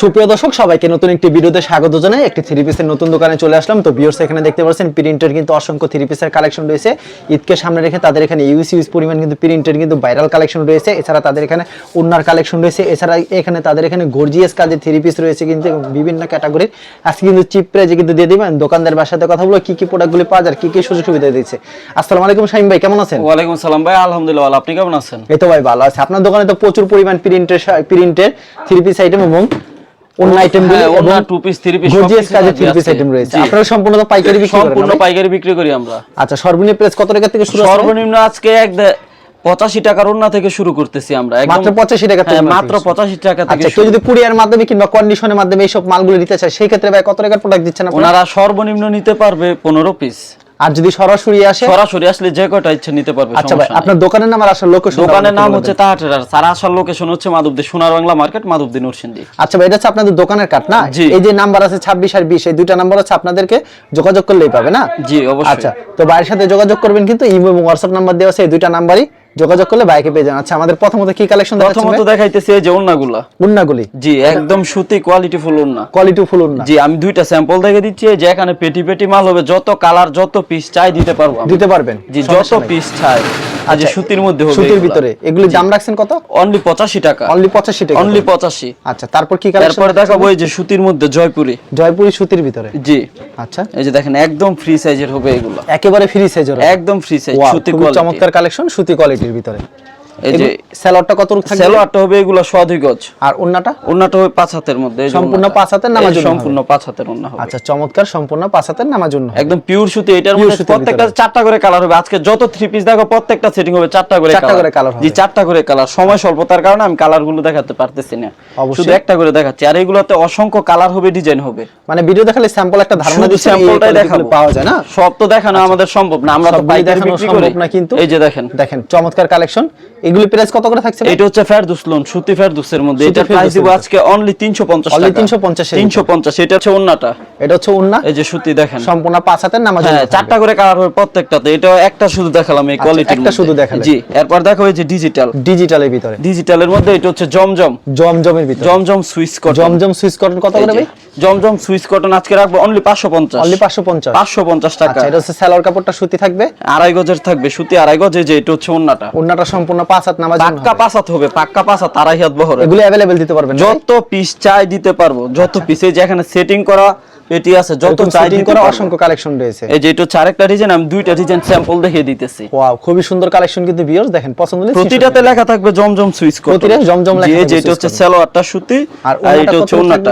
সুপ্রিয় দর্শক সবাইকে নতুন একটি ভিডিওতে স্বাগত জানাই। একটি থ্রি পিসের নতুন দোকানে চলে আসলাম। তো বিয়ার্স এখানে দেখতে পাচ্ছেন প্রিন্টের কিন্তু অসংখ্য থ্রি পিসের কালেকশন রয়েছে। ঈদকে সামনে রেখে তাদের এখানে ইউজ ইউজ পরিমাণ কিন্তু প্রিন্টের কিন্তু ভাইরাল কালেকশন রয়েছে। এছাড়া তাদের এখানে উন্নার কালেকশন রয়েছে। এছাড়া এখানে তাদের এখানে গর্জিয়াস কাজের থ্রি পিস রয়েছে কিন্তু বিভিন্ন ক্যাটাগরির আজকে কিন্তু চিপ প্রাইজে কিন্তু দিয়ে দিবেন। দোকানদার বাসাতে কথা বলব কি কি প্রোডাক্টগুলি পাওয়া যায় কি কি সুযোগ সুবিধা দিচ্ছে আসসালামু আলাইকুম শাহিম ভাই কেমন আছেন? ওয়ালাইকুম সালাম ভাই আলহামদুলিল্লাহ আপনি কেমন আছেন? এই তো ভাই ভালো আছে। আপনার দোকানে তো প্রচুর পরিমাণ প্রিন্টের প্রিন্টের থ্রি পিস আইটেম এবং অন্য two piece, three piece gorgeous three piece item রয়েছে। আপনারা সম্পূর্ণ তো পাইকারি বিক্রি করেন সম্পূর্ণ পাইকারি বিক্রি করি আমরা। আচ্ছা সর্বনিম্ন প্রাইস কত টাকা থেকে শুরু সর্বনিম্ন আজকে এক পঁচাশি টাকার থেকে শুরু করতেছি আমরা। মাত্র 85 টাকা থেকে হ্যাঁ, মাত্র পঁচাশি টাকা থেকে আচ্ছা কেউ যদি কুরিয়ার মাধ্যমে কিংবা কন্ডিশনের মাধ্যমে এইসব মালগুলো নিতে চায় সেই ক্ষেত্রে ভাই কত টাকার প্রোডাক্ট দিচ্ছেন ওনারা সর্বনিম্ন নিতে পারবে পনেরো পিস আর যদি সরাসরি আসে সরাসরি আসলে যে কয়টা ইচ্ছে নিতে পারবে আচ্ছা ভাই আপনার দোকানের নাম আর আসার লোকেশন দোকানের নাম হচ্ছে তাহাটার সারা আসার লোকেশন হচ্ছে মাধবদী সোনার বাংলা মার্কেট মাধবদী নরসিংদী। আচ্ছা ভাই এটা হচ্ছে আপনাদের দোকানের কার্ড না। এই যে নাম্বার আছে ছাব্বিশ আর বিশ এই দুইটা নাম্বার হচ্ছে আপনাদেরকে যোগাযোগ করলেই পাবে না? জি অবশ্যই। আচ্ছা তো বাইরের সাথে যোগাযোগ করবেন কিন্তু ইমো এবং হোয়াটসঅ্যাপ নাম্বার দেওয়া আছে এই দুইটা নাম্বারই যোগাযোগ করলে বাইকে পেয়ে যান। আচ্ছা আমাদের প্রথমত কি কালেকশন প্রথমত দেখাইতেছি এই যে ওড়নাগুলা। উন্নাগুলি জি একদম সুতি কোয়ালিটি ফুল ওন্না কোয়ালিটি ফুল ওন্না জি আমি দুইটা স্যাম্পল দেখে দিচ্ছি যে এখানে পেটি পেটি মাল হবে যত কালার যত পিস চাই দিতে পারব দিতে পারবেন। জি যত পিস চাই। আচ্ছা, সুতির মধ্যে হবে সুতির ভিতরে। এগুলি দাম রাখছেন কত? অনলি পঁচাশি টাকা। অনলি পঁচাশি টাকা অনলি পঁচাশি। আচ্ছা তারপর কি কালেকশন তারপর দেখাবো এই যে সুতির মধ্যে জয়পুরি। জয়পুরি সুতির ভিতরে? জি। আচ্ছা। এই যে দেখেন একদম ফ্রি সাইজের হবে এগুলো। একেবারে ফ্রি সাইজের একদম ফ্রি সাইজ সুতি কোয়ালিটি চমৎকার কালেকশন সুতি কোয়ালিটির ভিতরে। এই যে কত থাকবে? সেলোয়ারটা হবে এগুলো গজ। আর ওন্নাটা ওন্নাটা হবে পাঁচ হাতের মধ্যে সম্পূর্ণ পাঁচ হাতের নামাজ সম্পূর্ণ পাঁচ হাতের ওন্না হবে। আচ্ছা চমৎকার সম্পূর্ণ পাঁচ হাতের নামার জন্য একদম পিওর সুতি এটার মধ্যে প্রত্যেকটা চারটা করে কালার হবে। আজকে যত থ্রি পিস দেখো প্রত্যেকটা সেটিং হবে চারটা করে চারটা করে হবে। জি চারটা করে কালার সময় স্বল্পতার কারণে আমি কালার দেখাতে পারতেছি না। শুধু একটা করে দেখাচ্ছি। আর এগুলোতে অসংখ্য কালার হবে ডিজাইন হবে। মানে ভিডিও দেখালে স্যাম্পল একটা ধারণা এই স্যাম্পলটাই দেখাবো। পাওয়া যায় না? সব তো দেখানো আমাদের সম্ভব না। আমরা তো পাইকারি বিক্রি করি। না কিন্তু। এই যে দেখেন। দেখেন চমৎকার কালেকশন এগুলি প্রাইস কত করে থাকছে এটা হচ্ছে ফেরদুস লোন সুতি ফেরদুসের মধ্যে। এটা প্রাইস দিব আজকে অনলি 350 Only টাকা। 350 এর 350 এটা হচ্ছে ওন্নাটা। এটা হচ্ছে উন্না এই যে সুতি দেখেন। সম্পূর্ণ পাঁচ হাতের নামাজ হ্যাঁ চারটা করে কালার হবে প্রত্যেকটাতে। এটা একটা শুধু দেখালাম এই কোয়ালিটির আচ্ছা, একটা শুধু দেখালেন। জি এরপর দেখো এই যে ডিজিটাল ডিজিটালের ভিতরে। ডিজিটালের মধ্যে এটা হচ্ছে জমজম। জমজমের ভিতরে। জমজম সুইস কটন জমজম সুইচ কটন কত করে ভাই? জমজম সুইস কটন আজকে রাখব অনলি 550 অনলি পাঁচশো পঞ্চাশ। 550 টাকা। আচ্ছা এটা হচ্ছে সালোয়ার কাপড়টা সুতি থাকবে? আড়াই গজের থাকবে সুতি আড়াই গজ এই যে এটা হচ্ছে ওন্নাটা। উন্নাটা সম্পূর্ণ পাঁচ হাত নামাজ পাক্কা পাসাত হবে পাক্কা পাসাত আড়াই হাত বহর এগুলি অ্যাভেলেবেল দিতে পারবেন যত পিস চাই দিতে পারব যত পিসে যেখানে যে এখানে সেটিং করা পেটি আছে যত এরকম চাই setting দিতে করা অসংখ্য কালেকশন রয়েছে। এই যে এটা হচ্ছে আরেকটা ডিজাইন আমি দুইটা ডিজাইন স্যাম্পল দেখিয়ে দিতেছি। ওয়াও খুবই সুন্দর কালেকশন কিন্তু ভিউয়ার্স দেখেন পছন্দ হলে প্রতিটাতে লেখা থাকবে জমজম সুইচ কোড প্রতিটা জমজম লেখা যে এটা হচ্ছে সালোয়ারটা সুতি আর এটা হচ্ছে ওন্নাটা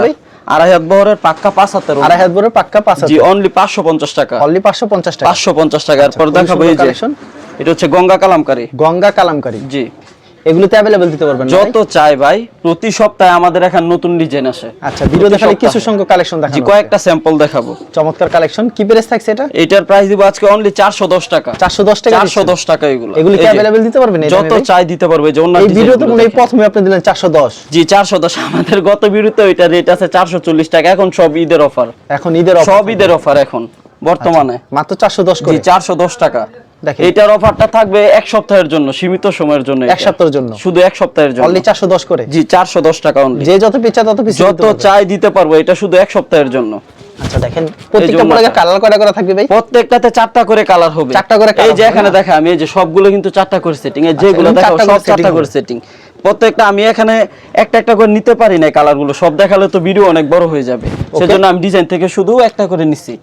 আড়াই হাত বহরের পাক্কা পাঁচ হাতের আড়াই হাত বড় পাক্কা পাঁচ জি অনলি 550 টাকা। অনলি পাঁচশো পঞ্চাশ টাকা। 550 টাকা। এরপর দেখাবো এই যে এটা হচ্ছে গঙ্গা কালামকারী। গঙ্গা কালামকারী। জি। এগুলোতে অ্যাভেলেবেল দিতে পারবেন যত চাই ভাই প্রতি সপ্তাহে আমাদের এখানে নতুন ডিজাইন আসে। আচ্ছা ভিডিও প্রতি দেখালে কিছু সংখ্যক কালেকশন জি কয়েকটা স্যাম্পল দেখাবো। চমৎকার কালেকশন কি প্রাইস থাকছে এটা? এটার প্রাইস দিব আজকে অনলি 410 টাকা। 410 টাকা 410 টাকা এগুলো। এগুলো কি অ্যাভেলেবেল দিতে পারবেন যত চাই দিতে পারবে যে অন্য এই ভিডিওতে মনে প্রথমে আপনি দিলেন 410 জি 410 আমাদের গত ভিডিওতে ওইটা রেট আছে 440 টাকা। এখন সব ঈদের অফার এখন ঈদের offer সব ঈদের অফার এখন বর্তমানে। মাত্র 410 জি করে। 410 টাকা। এটার অফারটা থাকবে এক সপ্তাহের জন্য সীমিত সময়ের জন্য এক সপ্তাহের জন্য। শুধু এক সপ্তাহের জন্য। অনলি 410 করে? জি 410 টাকা অনলি যে যত পিছা তত পিছা যত চাই দিতে পারব এটা শুধু এক সপ্তাহের জন্য। আচ্ছা দেখেন প্রত্যেকটা ওনাটা। কালার কয়টা করে থাকবে ভাই? প্রত্যেকটাতে চারটা করে কালার হবে। চারটা করে এই যে এখানে? দেখা আমি এই যে সবগুলো কিন্তু চারটা করে সেটিং এই যেগুলো দেখো সব চারটা করে সেটিং প্রত্যেকটা আমি এখানে একটা একটা করে নিতে পারি না কালারগুলো। সব দেখালে তো ভিডিও অনেক বড় হয়ে যাবে। সেজন্য আমি ডিজাইন থেকে শুধু একটা করে নিছি।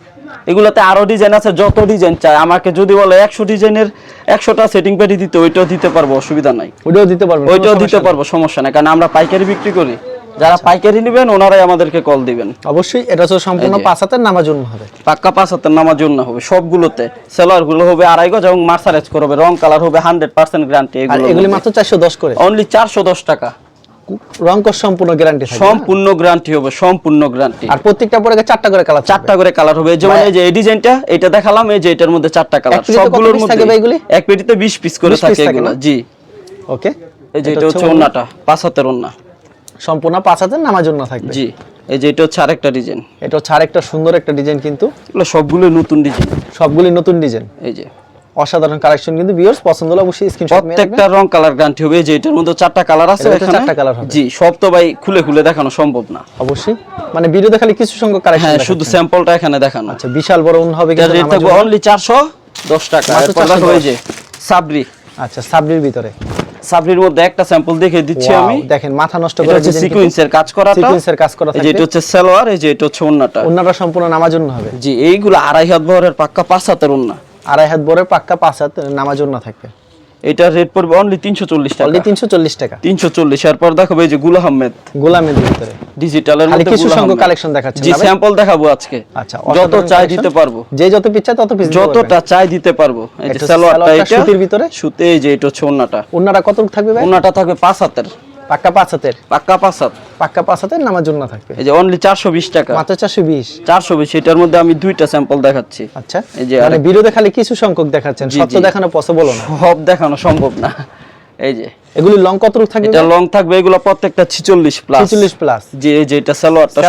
এগুলোতে আরও ডিজাইন আছে যত ডিজাইন চাই। আমাকে যদি বলে একশো ডিজাইনের একশোটা সেটিং প্যাডি দিতে ওইটাও দিতে পারব অসুবিধা নাই। ওইটাও দিতে পারব ওইটাও দিতে পারব সমস্যা নাই। কারণ আমরা পাইকারি বিক্রি করি। যারা পাইকারি নেবেন ওনারাই আমাদেরকে কল দিবেন। অবশ্যই এটা হচ্ছে সম্পূর্ণ পাঁচ হাতের নামাজ জন্য হবে। পাক্কা পাঁচ হাতের নামার জন্য হবে সবগুলোতে। সেলারগুলো হবে আড়াই গজ এবং মার্সারাইজ করবে রং কালার হবে হান্ড্রেড পার্সেন্ট গ্যারান্টি আর এগুলো মাত্র 410 করে? অনলি চারশো দশ টাকা। সম্পূর্ণ গ্যারান্টি সম্পূর্ণ গ্যারান্টি হবে সম্পূর্ণ গ্যারান্টি আর প্রত্যেকটা প্রোডাক্টে চারটা করে কালার চারটা করে কালার হবে। যেমন এই যে এই ডিজাইনটা এটা দেখালাম এই যে এটার মধ্যে চারটা কালার সবগুলোর মধ্যে এক পেটিতে 20 পিস করে থাকে এগুলো? জি। ওকে এই যে এটা হচ্ছে ওন্নাটা পাঁচ হাতের ওন্না সম্পূর্ণ পাঁচ হাতের নামাজ জন্য থাকবে। জি এই যে এটা হচ্ছে আরেকটা ডিজাইন এটা হচ্ছে আরেকটা সুন্দর একটা ডিজাইন কিন্তু। এগুলো সবগুলো নতুন ডিজাইন সবগুলি নতুন ডিজাইন এই যে। অসাধারণ কালেকশন কিন্তু ভিউয়ার্স পছন্দ হলে অবশ্যই স্ক্রিনশট মেরে প্রত্যেকটা রং কালার গ্যারান্টি হবে। যে এটার মধ্যে চারটা কালার আছে এখানে চারটা colour হবে। জি সব তো ভাই খুলে খুলে দেখানো সম্ভব না। অবশ্যই। মানে ভিডিওতে খালি কিছু সংখ্যক কালেকশন হ্যাঁ শুধু স্যাম্পলটা এখানে দেখানো। আচ্ছা বিশাল বড় উন হবে কিন্তু রেট থাকবে অনলি চারশো দশ টাকা। মাত্র এরপর দেখো 410 এই যে সাবরি। আচ্ছা সাবরির ভিতরে। সাবরির মধ্যে একটা স্যাম্পল দেখে দিচ্ছি আমি। দেখেন মাথা নষ্ট করে দিচ্ছি সিকোয়েন্সের কাজ করাটা। সিকোয়েন্সের কাজ করা যে এটা হচ্ছে সালোয়ার এই যে এটা হচ্ছে ওন্নাটা। ওন্নাটা সম্পূর্ণ নামাজ জন্য হবে। জি এইগুলো আড়াই হাত বহরের পাক্কা পাঁচ হাতের ওন্না। আড়াই হাত বরের পাক্কা পাঁচ হাত নামাজ জন্য থাকবে এটার রেট পড়বে অনলি তিনশো চল্লিশ টাকা। অনলি তিনশো চল্লিশ টাকা। তিনশো চল্লিশ এরপর দেখাবো এই যে গুল আহমেদ। গোলামের ভিতরে। ডিজিটালের মধ্যে কিছু সংখ্যক আহমেদ। কালেকশন দেখাচ্ছি জি স্যাম্পল দেখাবো আজকে। আচ্ছা যত চাই দিতে পারব। যে যত পিচ্ছা তত পিস যতটা চাই দিতে পারব। এই যে সালোয়ারটা এটা সুতির ভিতরে? সুতে এই যে এটা হচ্ছে ওন্নাটা। ওন্নাটা কত থাকবে ভাই? ওন্নাটা থাকবে পাঁচ হাতের। পাক্কা পাঁচ হাতের? পাক্কা পাঁচ হাত। পাক্কা পাঁচ হাতের নামাজ জন্য থাকবে? এই যে অনলি চারশো বিশ টাকা। মাত্র চারশো বিশ? চারশো বিশ এটার মধ্যে আমি দুইটা স্যাম্পল দেখাচ্ছি। আচ্ছা। এই যে মানে ভিডিওতে খালি কিছু সংখ্যক দেখাচ্ছেন সত্য দেখানো পসিবল না? সব দেখানো সম্ভব না। এই যে। এগুলি লং কত রূপ থাকবে? এটা লং থাকবে এগুলো প্রত্যেকটা ছিচল্লিশ প্লাস ছেচল্লিশ প্লাস জি এই যে এটা সালোয়ারটা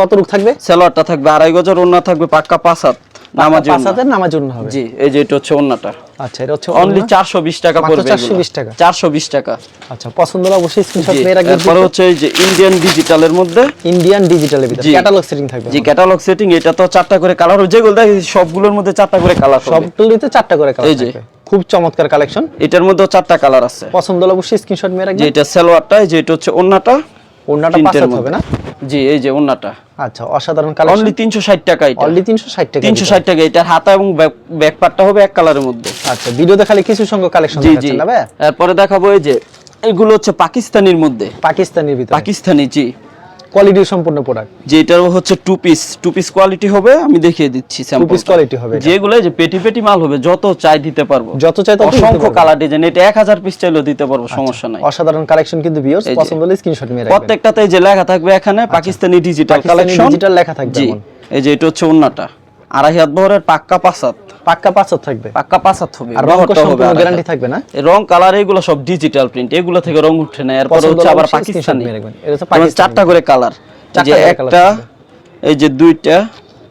কত রূপ থাকবে? সালোয়ারটা থাকবে আড়াই গজের ওন্না থাকবে পাক্কা পাঁচ হাত। নামাজি পাঁচ হাতের নামাজ হবে। জি এই যে এটা হচ্ছে ওন্নাটা আচ্ছা এটা হচ্ছে অনলি ওন্না। চারশো বিশ টাকা পড়বে 420 টাকা। চারশো বিশ টাকা। আচ্ছা পছন্দ হলে অবশ্যই স্ক্রিনশট জি, মেয়ে রাখবেন হচ্ছে এই যে ইন্ডিয়ান ডিজিটালের মধ্যে। ইন্ডিয়ান ডিজিটালের ভিতরে ক্যাটালগ সেটিং থাকবে যে ক্যাটালগ সেটিং এটা তো চারটা করে কালার যেগুলো দেখি সবগুলোর মধ্যে চারটা করে কালার সব সবগুলিতে চারটা করে কালার এই যে। খুব চমৎকার কালেকশন এটার মধ্যে চারটা কালার আছে। পছন্দ হলে অবশ্যই স্ক্রিনশট মেয়ে যে রাখবেন এটা সালোয়ারটা এই যে এটা হচ্ছে ওন্নাটা ওন্নাটা পাঁচ হবে না? জি এই যে ওন্নাটা। আচ্ছা অসাধারণ কালার অনলি তিনশো ষাট টাকা এটা। অনলি 360 টাকা তিনশো ষাট টাকা এটার হাতা এবং ব্যাক পার্টটা হবে এক কালারের মধ্যে। আচ্ছা ভিডিওতে খালি কিছু সংখ্যক কালেকশন দেখাচ্ছেন না ভাই? এরপরে দেখাবো এই যে এগুলো হচ্ছে পাকিস্তানির মধ্যে। পাকিস্তানের ভিতরে। পাকিস্তানি জি। কোয়ালিটি সম্পূর্ণ প্রোডাক্ট হচ্ছে two piece two piece quality হবে আমি দেখিয়ে দিচ্ছি টু পিস কোয়ালিটি হবে যেগুলো যে পেটি পেটি মাল হবে যত চাই দিতে পারব। যত চাই তত অসংখ্য কালার ডিজাইন এটা এক হাজার পিস চাইলেও দিতে পারব সমস্যা নাই। অসাধারণ কালেকশন কিন্তু ভিউয়ার্স পছন্দ হলে স্ক্রিনশট নিয়ে রাখবেন। প্রত্যেকটাতে যে লেখা থাকবে এখানে পাকিস্তানি ডিজিটাল কালেকশন ডিজিটাল লেখা থাকবে এই যে এটা হচ্ছে ওন্নাটা আড়াই হাত বহরের পাক্কা পাঁচাত। পাক্কা থাকবে? পাক্কা পাঁচাত হবে। আর রং সম্পূর্ণ গ্যারান্টি থাকবে না? রং কালার এগুলো সব ডিজিটাল প্রিন্ট এগুলো থেকে রং উঠে না। এরপর হচ্ছে আবার পাকিস্তানি। চারটা করে কালার চারটা একটা এই যে দুইটা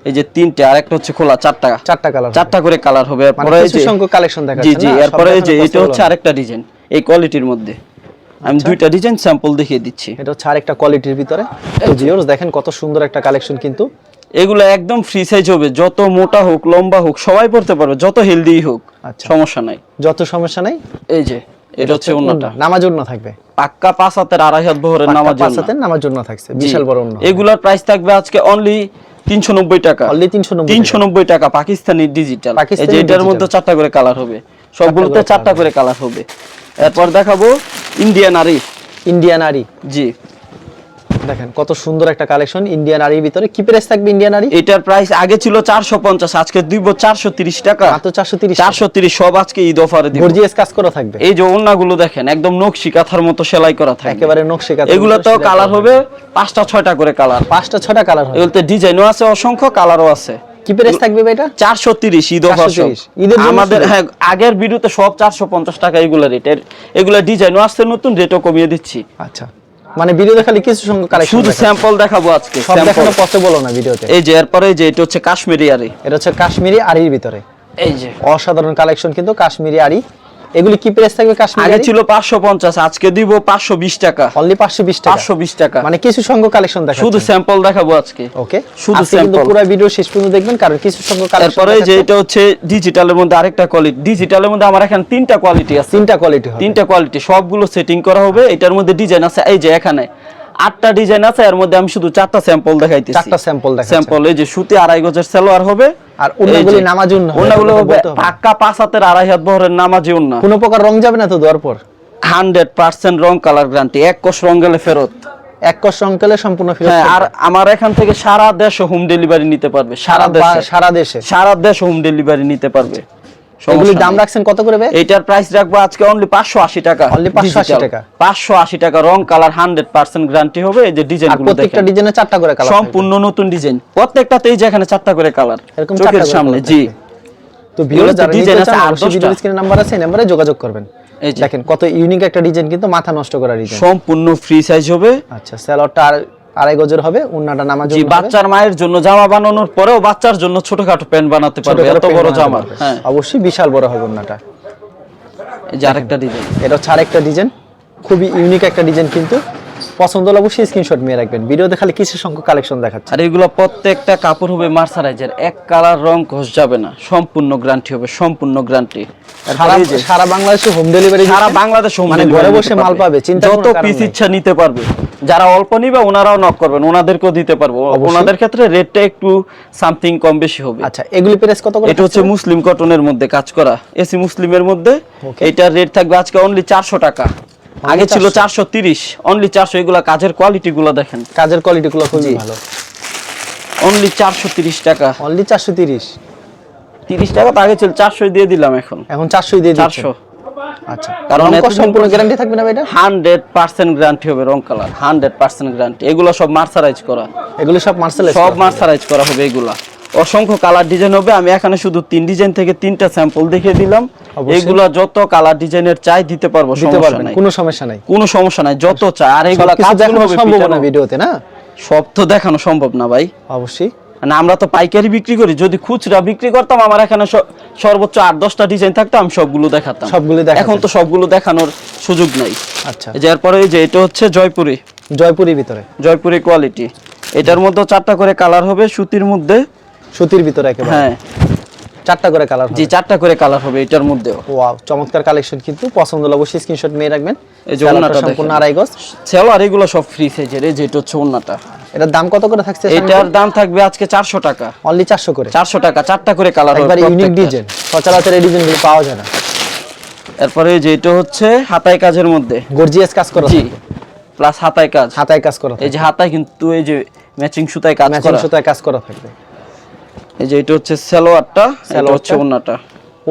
এই যে তিনটা আর একটা হচ্ছে খোলা চারটা। চারটা কালার চারটা করে কালার হবে। মানে এরপরে এই যে সংখ্যক কালেকশন জি দেখাচ্ছেন জি না? এরপরে এই যে এটা হচ্ছে। আরেকটা ডিজাইন এই কোয়ালিটির মধ্যে। আমি আচ্ছা। দুইটা ডিজাইন স্যাম্পল দেখিয়ে দিচ্ছি। এটা হচ্ছে আরেকটা কোয়ালিটির ভিতরে। ভিউয়ার্স দেখেন কত সুন্দর একটা কালেকশন কিন্তু। এগুলো একদম ফ্রি সাইজ হবে। যত মোটা হোক লম্বা হোক সবাই পড়তে পারবে যত হেলদি হোক আচ্ছা। সমস্যা নাই। যত সমস্যা নাই এই যে এটা হচ্ছে অন্যটা নামাজ জন্য থাকবে। পাক্কা পাঁচ হাতের আড়াই হাত বহরের নামাজ পাঁচ হাতের নামাজ জন্য থাকছে বিশাল বড় অন্য এগুলার প্রাইস থাকবে আজকে অনলি তিনশো নব্বই টাকা। অনলি তিনশো নব্বই তিনশো নব্বই টাকা পাকিস্তানি ডিজিটাল এই যে এটার মধ্যে চারটা করে কালার হবে। সবগুলোতে চারটা করে কালার হবে। এরপর দেখাবো ইন্ডিয়ান আরি ইন্ডিয়ান আরি জি। দেখেন কত সুন্দর একটা কালেকশন ইন্ডিয়ান আরির ভিতরে। কি প্রাইস থাকবে ইন্ডিয়ান আরি এটার প্রাইস আগে ছিল চারশো পঞ্চাশ আজকে দিব চারশো তিরিশ টাকা। মাত্র চারশো তিরিশ। চারশো তিরিশ সব আজকে ঈদ অফারে দিব। গর্জিয়াস কাজ করা থাকবে। এই যে ওন্নাগুলো দেখেন একদম নকশি কাঁথার মতো সেলাই করা থাকে একেবারে নকশি কাজ এগুলো তো কালার হবে পাঁচটা ছয়টা করে কালার পাঁচটা ছটা কালার হবে। এগুলোতে ডিজাইনও আছে অসংখ্য কালারও আছে। কি প্রাইস থাকবে এটা? চারশো তিরিশ ঈদ অফার। 430 ঈদের আমাদের হ্যাঁ আগের ভিডিওতে সব চারশো পঞ্চাশ টাকা এগুলো রেট এগুলো ডিজাইনও আসছে নতুন রেটও কমিয়ে দিচ্ছি। আচ্ছা। মানে ভিডিও খালি কিছু সংখ্যক কালেকশন শুধু স্যাম্পল দেখাবো আজকে সব sample। দেখানো পসিবল না ভিডিওতে এই যে এরপরে যে এটা হচ্ছে কাশ্মীরি আরি এটা হচ্ছে কাশ্মীরি আরির ভিতরে। এই যে। অসাধারণ কালেকশন কিন্তু কাশ্মীরি আরি এগুলি কি প্রাইস থাকবে কাশ্মীরি আগে ছিল পাঁচশো পঞ্চাশ আজকে দিব পাঁচশো বিশ টাকা। অনলি পাঁচশো বিশ টাকা? পাঁচশো বিশ টাকা। মানে কিছু সংখ্যক কালেকশন দেখাবো শুধু স্যাম্পল দেখাবো আজকে। ওকে শুধু স্যাম্পল পুরো ভিডিও শেষ পর্যন্ত দেখবেন কারণ কিছু সংখ্যক কালেকশন তারপরে যে এটা হচ্ছে ডিজিটালের মধ্যে আরেকটা কোয়ালিটি ডিজিটালের মধ্যে আমার এখানে তিনটা কোয়ালিটি আছে। তিনটা কোয়ালিটি হবে। তিনটা কোয়ালিটি সবগুলো সেটিং করা হবে। এটার মধ্যে ডিজাইন আছে এই যে এখানে। আটটা ডিজাইন আছে এর মধ্যে আমি শুধু চারটা স্যাম্পল দেখাইতেছি। চারটা sample দেখাচ্ছেন। স্যাম্পল এই যে সুতি আড়াই গজের সালোয়ার হবে আর ওন্নাগুলি নামাজ ওন্না ওন্নাগুলো হবে পাক্কা পাঁচ হাতের আড়াই হাত বহরের নামাজি ওন্না কোনো প্রকার রং যাবে না তো দেওয়ার পর? হান্ড্রেড পার্সেন্ট রং কালার গ্যারান্টি এক কোষ রং গেলে ফেরত। এক কষ রং গেলে সম্পূর্ণ ফেরত হ্যাঁ আর আমার এখান থেকে সারা দেশ হোম ডেলিভারি নিতে পারবে সারা দেশে। সারা দেশে। সারা দেশ হোম ডেলিভারি নিতে পারবে। এগুলির দাম রাখছেন কত করে ভাই? এইটার প্রাইস রাখব আজকে অনলি পাঁচশো আশি টাকা Only 580 টাকা। পাঁচশো আশি টাকা রং কালার হান্ড্রেড পার্সেন্ট গ্যারান্টি হবে এই যে ডিজাইনগুলো প্রত্যেকটা ডিজাইনে চারটা করে কালার সম্পূর্ণ নতুন ডিজাইন প্রত্যেকটাতেই যেখানে চারটা করে কালার এরকম চোখের সামনে জি। তো ভিউয়ার যারা ডিজাইন আছে আছে আট অবশ্যই দশটা। ভিডিও স্ক্রিনে নাম্বার আছে নম্বরে যোগাযোগ করবেন। দেখেন কত ইউনিক একটা ডিজাইন কিন্তু মাথা নষ্ট করা ডিজাইন সম্পূর্ণ ফ্রি সাইজ হবে। আচ্ছা স্যালোয়ারটা আর আড়াই গজের হবে উন্নাটা নামাজ জি বাচ্চার মায়ের জন্য জামা বানানোর পরেও বাচ্চার জন্য ছোটখাটো প্যান্ট বানাতে পারবে এত বড় জামা। হ্যাঁ। অবশ্যই বিশাল বড় হবে উন্নাটা। এই যে আরেকটা ডিজাইন এটা হচ্ছে আরেকটা ডিজাইন খুবই ইউনিক একটা ডিজাইন কিন্তু। পছন্দ হলে অবশ্যই স্ক্রিনশট নিয়ে রাখবেন। ভিডিওতে খালি কিছু সংখ্যক কালেকশন দেখাচ্ছে? আর এগুলো প্রত্যেকটা কাপড় হবে মার্সারাইজের এক কালার রং ঘষ যাবে না। সম্পূর্ণ গ্যারান্টি হবে সম্পূর্ণ গ্যারান্টি সারা বাংলাদেশে হোম ডেলিভারি সারা বাংলাদেশ মানে ঘরে বসে মাল পাবে চিন্তা যত পিস ইচ্ছা নিতে পারবে। যারা অল্প নিবে ওনারাও নক করবেন ওনাদেরকেও দিতে পারব। ওনাদের ক্ষেত্রে রেটটা একটু সামথিং কম বেশি হবে। আচ্ছা এগুলি প্রাইস কত করে এটা হচ্ছে মুসলিম কটনের মধ্যে কাজ করা। এসি মুসলিমের মধ্যে. এটার রেট থাকবে আজকে অনলি চারশো টাকা। আগে ছিল 400 চারশো তিরিশ অনলি চারশো এগুলা কাজের কোয়ালিটি গুলো দেখেন। কাজের কোয়ালিটি গুলো খুবই ভালো। অনলি চারশো তিরিশ টাকা। অনলি চারশো তিরিশ। তিরিশ টাকা তো আগে ছিল চারশো দিয়ে দিলাম এখন। এখন চারশোই দিয়ে দিচ্ছেন? চারশো। আচ্ছা। কারণ সম্পূর্ণ গ্যারান্টি থাকবে না এটা? হান্ড্রেড পার্সেন্ট গ্যারান্টি হবে রং কালার গ্যারান্টি এগুলো সব মার্সারাইজ করা। এগুলো সব মার্সেল সব মার্সারাইজ করা হবে এগুলা। অসংখ্য কালার ডিজাইন হবে। আমি এখানে শুধু তিন ডিজাইন থেকে তিনটা স্যাম্পল দেখিয়ে দিলাম। এগুলা যত কালার ডিজাইনের চাই দিতে পারব দিতে সমস্যা নাই। কোনো সমস্যা নাই। কোনো সমস্যা নাই যত চাই। আর এগুলা কাজগুলো দেখানো হবে সম্ভব না ভিডিওতে না? সব তো দেখানো সম্ভব না ভাই। অবশ্যই। মানে আমরা তো পাইকারি বিক্রি করি। যদি খুচরা বিক্রি করতাম আমার এখানে সর্বোচ্চ আট দশটা ডিজাইন থাকতো আমি সবগুলো দেখাতাম। সবগুলো। এখন তো সবগুলো দেখানোর সুযোগ নাই। আচ্ছা। যার পরে যে এটা হচ্ছে জয়পুরি। জয়পুরি ভিতরে। জয়পুরি কোয়ালিটি এটার মধ্যে চারটা করে কালার হবে সুতির মধ্যে। সুতির ভিতরে একেবারে? হ্যাঁ। চারটা করে কালার জি চারটা করে কালার হবে এটার মধ্যেও। ওয়াও চমৎকার কালেকশন কিন্তু। পছন্দ হলে অবশ্যই স্ক্রিনশট নিয়ে রাখবেন। এই যে ওন্নাটা সম্পূর্ণ আড়াই গজ। সেল আর এগুলো সব ফ্রি সাইজের এই যে এটা হচ্ছে ওন্নাটা এটার দাম কত করে থাকছে এটার দাম থাকবে আজকে চারশো টাকা। অনলি চারশো করে? চারশো টাকা চারটা করে কালার হবে একবার ইউনিক ডিজাইন সচরাচর এই ডিজাইনগুলো পাওয়া যায় না। এরপরে এই যে এটা হচ্ছে হাতায় কাজের মধ্যে। গর্জিয়াস কাজ করা জি। প্লাস হাতায় কাজ। হাতায় কাজ করা এই যে হাতায় কিন্তু এই যে ম্যাচিং সুতায় কাজ করা। ম্যাচিং সুতায় কাজ করা থাকবে এই যে এটা হচ্ছে সালোয়ারটা এটা হচ্ছে ওন্নাটা।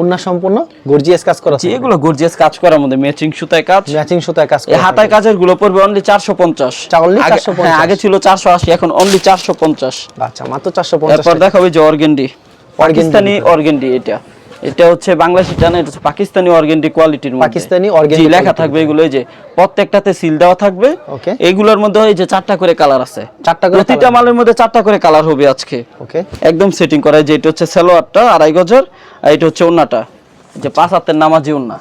ওন্না সম্পূর্ণ গর্জিয়াস কাজ করা জি এগুলো গর্জিয়াস কাজ করার মধ্যে ম্যাচিং সুতায় কাজ। ম্যাচিং সুতায় কাজ এই করা হাতায় কাজেরগুলো পড়বে অনলি চারশো পঞ্চাশ। 450 আগে ছিল চারশো আশি এখন অনলি চারশো পঞ্চাশ। থাকবে। আচ্ছা মাত্র চারশো পঞ্চাশ এরপর দেখাবে যে অর্গেন্ডি। পাকিস্তানি অর্গেন্ডি এটা। এটা হচ্ছে বাংলাদেশি টানা এটা হচ্ছে পাকিস্তানি অর্গেন্ডি কোয়ালিটির মধ্যে। পাকিস্তানি organdy লেখা থাকবে এগুলো এই যে প্রত্যেকটাতে সিল দেওয়া থাকবে। ওকে। এইগুলোর মধ্যে এই যে চারটা করে কালার আছে। চারটা করে প্রতিটা মালের মধ্যে চারটা করে কালার হবে আজকে। ওকে। একদম সেটিং করা যে এটা হচ্ছে সালোয়ারটা আড়াই গজের আর এটা হচ্ছে ওন্নাটা। যে পাঁচ হাতের নামাজি ওন্না।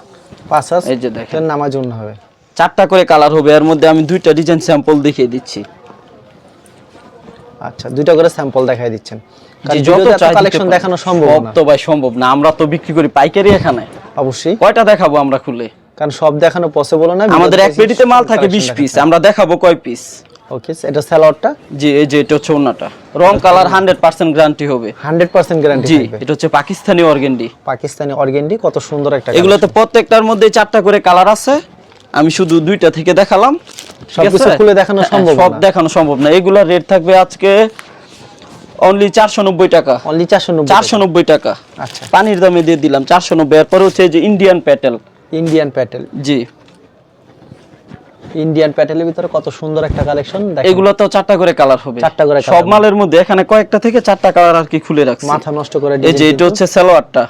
পাঁচ হাজার এই যে দেখেন। নামাজ জন্য হবে। চারটা করে কালার হবে এর মধ্যে আমি দুইটা ডিজাইন স্যাম্পল দেখিয়ে দিচ্ছি। আচ্ছা দুইটা করে স্যাম্পল দেখাই দিচ্ছেন। যত কালেকশন দেখানো সম্ভব না। তো ভাই সম্ভব না। আমরা তো বিক্রি করি পাইকারি এখানে। অবশ্যই। কয়টা দেখাবো আমরা খুলে? কারণ সব দেখানো পসিবল না আমাদের এক পেটিতে মাল থাকে বিশ পিস আমরা দেখাবো কয় পিস ওকে এটা স্যালাডটা জি এই যে এটা হচ্ছে রং কালার হান্ড্রেড পার্সেন্ট গ্যারান্টি হবে। হান্ড্রেড পার্সেন্ট গ্যারান্টি জি এটা হচ্ছে পাকিস্তানি অর্গেন্ডি। পাকিস্তানি অর্গেন্ডি কত সুন্দর একটা এগুলোতে প্রত্যেকটার মধ্যে চারটা করে কালার আছে। আমি শুধু দুইটা থেকে দেখালাম। সবকিছু খুলে দেখানো হ্যাঁ, সম্ভব সব দেখানো সম্ভব না। এগুলোর রেট থাকবে আজকে অনলি চারশো নব্বই টাকা। অনলি চারশো নব্বই চারশো নব্বই টাকা। আচ্ছা। পানির দামে দিয়ে দিলাম চারশো নব্বই এরপরে হচ্ছে যে ইন্ডিয়ান প্যাটেল ইন্ডিয়ান প্যাটেল জি। ইন্ডিয়ান প্যাটেলের ভিতরে কত সুন্দর একটা কালেকশন এগুলো তো চারটা করে কালার হবে। চারটা করে সব মালের মধ্যে এখানে কয়েকটা থেকে চারটা কালার আর কি খুলে রাখছি। মাথা নষ্ট করে এই যে এটা হচ্ছে সালোয়ারটা।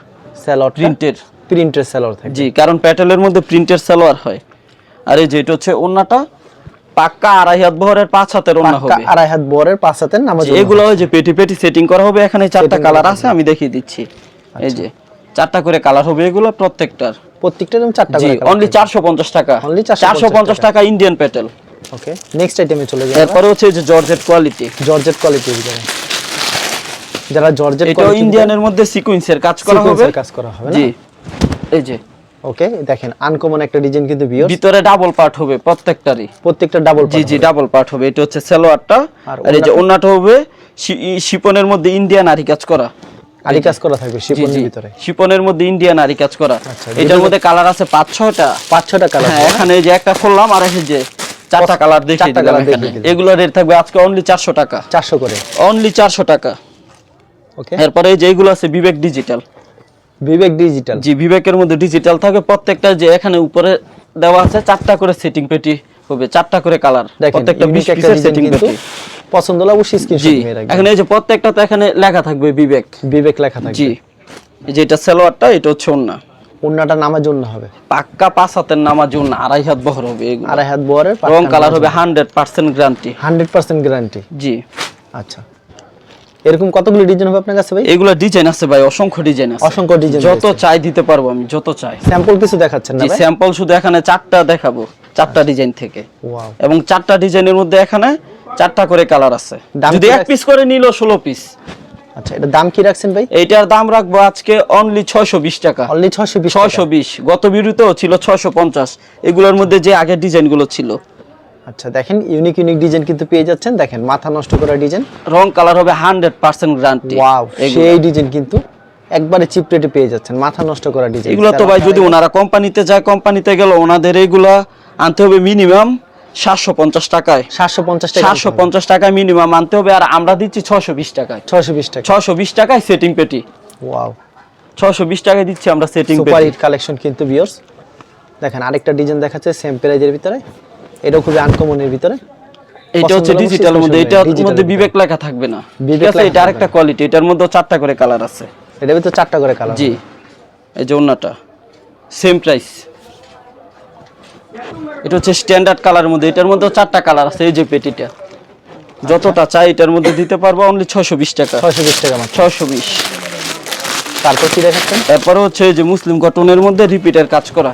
স্যালাড প্রিন্টের প্রিন্টের স্যালাড থাকে। জি কারণ প্যাটেলের মধ্যে প্রিন্টের সালোয়ার হয়। আর এই যে এটা হচ্ছে ওন্নাটা পাক্কা আড়াই হাত বহরের পাঁচ হাতের ওন্না হবে। আড়াই হাত বরের পাঁচ হাতের নামাজ এগুলো ওই যে পেটি পেটি সেটিং করা হবে এখানে চারটা কালার আছে আমি দেখিয়ে দিচ্ছি। এই যে চারটা করে কালার হবে এগুলো প্রত্যেকটার। প্রত্যেকটা এরকম চারটা জি অনলি চারশো পঞ্চাশ টাকা। Only 450 চারশো পঞ্চাশ টাকা। ইন্ডিয়ান প্যাটেল ওকে নেক্সট আইটেমে চলে যাই এরপরে হচ্ছে যে জর্জেট কোয়ালিটি জর্জেট কোয়ালিটির ভিতরে যারা জর্জেট এটাও ইন্ডিয়ানের মধ্যে সিকুয়েন্সের কাজ করা হবে। কাজ করা হবে জি। এই যে ওকে দেখেন আনকমন একটা ডিজাইন কিন্তু বিয়র ভিতরে ডাবল পার্ট হবে প্রত্যেকটারই। প্রত্যেকটা ডাবল জি জি ডাবল পার্ট হবে। এটা হচ্ছে সালোয়ারটা। আর এই যে ওন্নাটা হবে শিপনের মধ্যে ইন্ডিয়ান আরি কাজ করা। আরি কাজ করা থাকবে শিপনের ভিতরে। শিপনের মধ্যে ইন্ডিয়ান আরি কাজ করা। আচ্ছা, এটার মধ্যে কালার আছে পাঁচ ছয়টা। পাঁচ ছটা কালার হ্যাঁ এখানে এই যে একটা খুললাম আর এই যে চারটা কালার দেখিয়ে দিলাম এখানে। এগুলো রেট থাকবে আজকে অনলি চারশো টাকা। চারশো করে। অনলি চারশো টাকা। ওকে এরপরে এই যে এইগুলো আছে বিবেক ডিজিটাল বিবেক ডিজিটাল জি বিবেকের মধ্যে ডিজিটাল থাকে। প্রত্যেকটা যে এখানে উপরে দেওয়া আছে চারটা করে সেটিং পেটি হবে চারটা করে কালার প্রত্যেকটা বিশ unique একটা পিসের সেটিং পেটি। পছন্দ হলে অবশ্যই স্ক্রিনশট নিয়ে রাখবেন। এখন এই যে প্রত্যেকটা তো এখানে লেখা থাকবে বিবেক। বিবেক লেখা থাকবে। জি এই যে এটা সালোয়ারটা এটা হচ্ছে ওন্না ওন্নাটা নামার জন্য হবে। পাক্কা পাঁচ হাতের নামার জন্য আড়াই হাত বহর হবে আড়াই হাত বোয়ারের রং কালার হবে hundred percent guarantee hundred percent guarantee জি। আচ্ছা। এরকম কতগুলো ডিজাইন হবে আপনার কাছে ভাই? এগুলো ডিজাইন আছে ভাই অসংখ্য ডিজাইন আছে। অসংখ্য ডিজাইন যত চাই দিতে পারব আমি যত চাই। স্যাম্পল কিছু দেখাচ্ছেন না ভাই? স্যাম্পল শুধু এখানে চারটা দেখাবো চারটা ডিজাইন থেকে। ওয়াও এবং চারটা ডিজাইনের মধ্যে এখানে চারটা করে কালার আছে। যদি এক পিস করে নিল ষোলো পিস আচ্ছা এটা দাম কি রাখছেন ভাই? এইটার দাম রাখব আজকে অনলি ছয়শো বিশ টাকা। অনলি ছশো বিশ ছয়শো বিশ। গত বিরুতেও ছিল ছয়শো পঞ্চাশ। এগুলোর মধ্যে যে আগের ডিজাইনগুলো ছিল। আচ্ছা দেখেন ইউনিক ইউনিক ডিজাইন কিন্তু পেয়ে যাচ্ছেন। দেখেন মাথা নষ্ট করা ডিজাইন রং কালার হবে হান্ড্রেড পার্সেন্ট গ্যারান্টি ওয়াও সেই ডিজাইন কিন্তু একবারে চিপ রেটে পেয়ে যাচ্ছেন। মাথা নষ্ট করা ডিজাইন এগুলো তো ভাই যদি ওনারা কোম্পানিতে যায় কোম্পানিতে গেল ওনাদের এইগুলা আনতে হবে মিনিমাম সাতশো পঞ্চাশ টাকায়। সাতশো পঞ্চাশ টাকা। সাতশো পঞ্চাশ টাকায় মিনিমাম আনতে হবে আর আমরা দিচ্ছি ছশো বিশ টাকায়। ছশো বিশ টাকা। ছশো বিশ টাকায় সেটিং পেটি। ওয়াও ছশো বিশ টাকায় দিচ্ছি আমরা সেটিং সুপার হিট কালেকশন কিন্তু ভিউয়ার্স দেখেন আরেকটা ডিজাইন দেখাচ্ছে সেম প্রাইজের ভিতরে। এটাও খুবই আনকমনের ভিতরে। এটা হচ্ছে ডিজিটাল মধ্যে এটার মধ্যে বিবেক লেখা থাকবে না। ঠিক বিবেক আছে এটা আরেকটা কোয়ালিটি এটার মধ্যে চারটা করে কালার আছে। এটার ভিতরে চারটা করে কালার জি। এই যে অন্যটা। সেম প্রাইস এটা হচ্ছে স্ট্যান্ডার্ড কালারের মধ্যে এটার মধ্যে চারটা কালার আছে এই যে পেটিটা। যতটা চাই এটার মধ্যে দিতে পারব অনলি ছয়শো বিশ টাকা। ছয়শো বিশ টাকা মাত্র। ছয়শো বিশ। তারপর কি দেখাচ্ছেন? তারপরে হচ্ছে এই যে মুসলিম কটনের মধ্যে রিপিটের কাজ করা।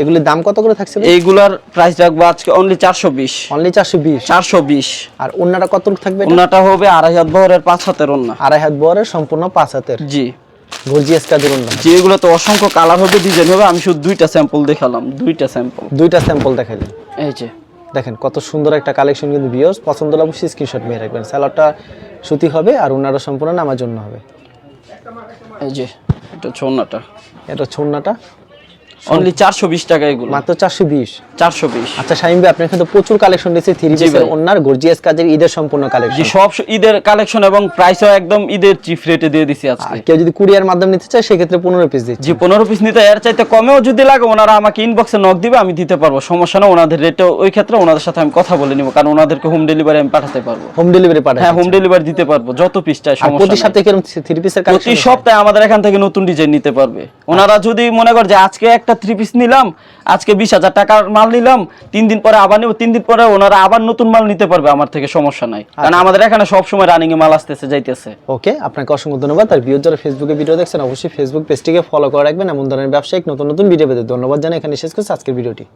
এগুলির দাম কত করে থাকছে এইগুলার প্রাইস রাখব আজকে অনলি চারশো বিশ। অনলি চারশো বিশ? চারশো বিশ। আর অন্যটা কত থাকবে? ওনাটা হবে আড়াই হাত বহরের পাঁচ হাতের অন্য আড়াই হাত বরের সম্পূর্ণ পাঁচ হাতের। জি। গর্জিয়াস কাজের অন্য তো অসংখ্য কালার হবে ডিজাইন হবে আমি শুধু দুইটা স্যাম্পল দেখালাম দুইটা স্যাম্পল দুইটা স্যাম্পল এই যে। দেখেন কত সুন্দর একটা কালেকশন কিন্তু ভিউয়ার্স পছন্দ হলে অবশ্যই স্ক্রিনশট নিয়ে রাখবেন। স্যালাডটা সুতি হবে আর সম্পূর্ণ নামার জন্য হবে। এই যে এটা এটা অনলি চারশো বিশ টাকা এগুলো। মাত্র চারশো বিশ? চারশো বিশ। আচ্ছা শাহিম ভাই আপনার কিন্তু প্রচুর কালেকশন দিয়েছে থ্রি পিসের ওনার গর্জিয়াস কাজের ঈদের সম্পূর্ণ কালেকশন সব ঈদের কালেকশন এবং প্রাইসও একদম ঈদের রেটে দিয়ে দিছি আজকে। কেউ যদি কুরিয়ার মাধ্যমে নিতে চায় সেক্ষেত্রে পনেরো পিস দিচ্ছি। যে পনেরো পিস নিতে এর চাইতে কমেও যদি লাগে ওনারা আমাকে ইনবক্সে নক দিবে আমি দিতে পারব। সমস্যা না ওনাদের রেটে ওই ক্ষেত্রে ওনাদের সাথে আমি কথা বলে নিব কারণ ওনাদেরকে হোম ডেলিভারি আমি পাঠাতে পারব। হোম ডেলিভারি হ্যাঁ হোম ডেলিভারি দিতে পারব যত পিস চাই সমস্যা প্রতি সপ্তাহে কীরকম থ্রি পিসের প্রতি সপ্তাহে আমাদের এখান থেকে নতুন ডিজাইন নিতে পারবে। ওনারা যদি মনে করে যে আজকে একটা থ্রি পিস নিলাম আজকে বিশ হাজার টাকার মাল নিলাম তিন দিন পরে আবার নেব তিন দিন পরে ওনারা আবার নতুন মাল নিতে পারবে আমার থেকে সমস্যা নাই। কারণ আমাদের এখানে সবসময় রানিং এ মাল আসতেছে যাইতেছে। ওকে আপনাকে অসংখ্য ধন্যবাদ। আর ভিডিও যারা ফেসবুকে ভিডিও দেখছেন অবশ্যই ফেসবুক পেজটিকে ফলো করে রাখবেন। এমন ধরনের ব্যবসায়িক নতুন নতুন ভিডিও পেতে ধন্যবাদ জানাই। এখানে শেষ করছি আজকের ভিডিওটি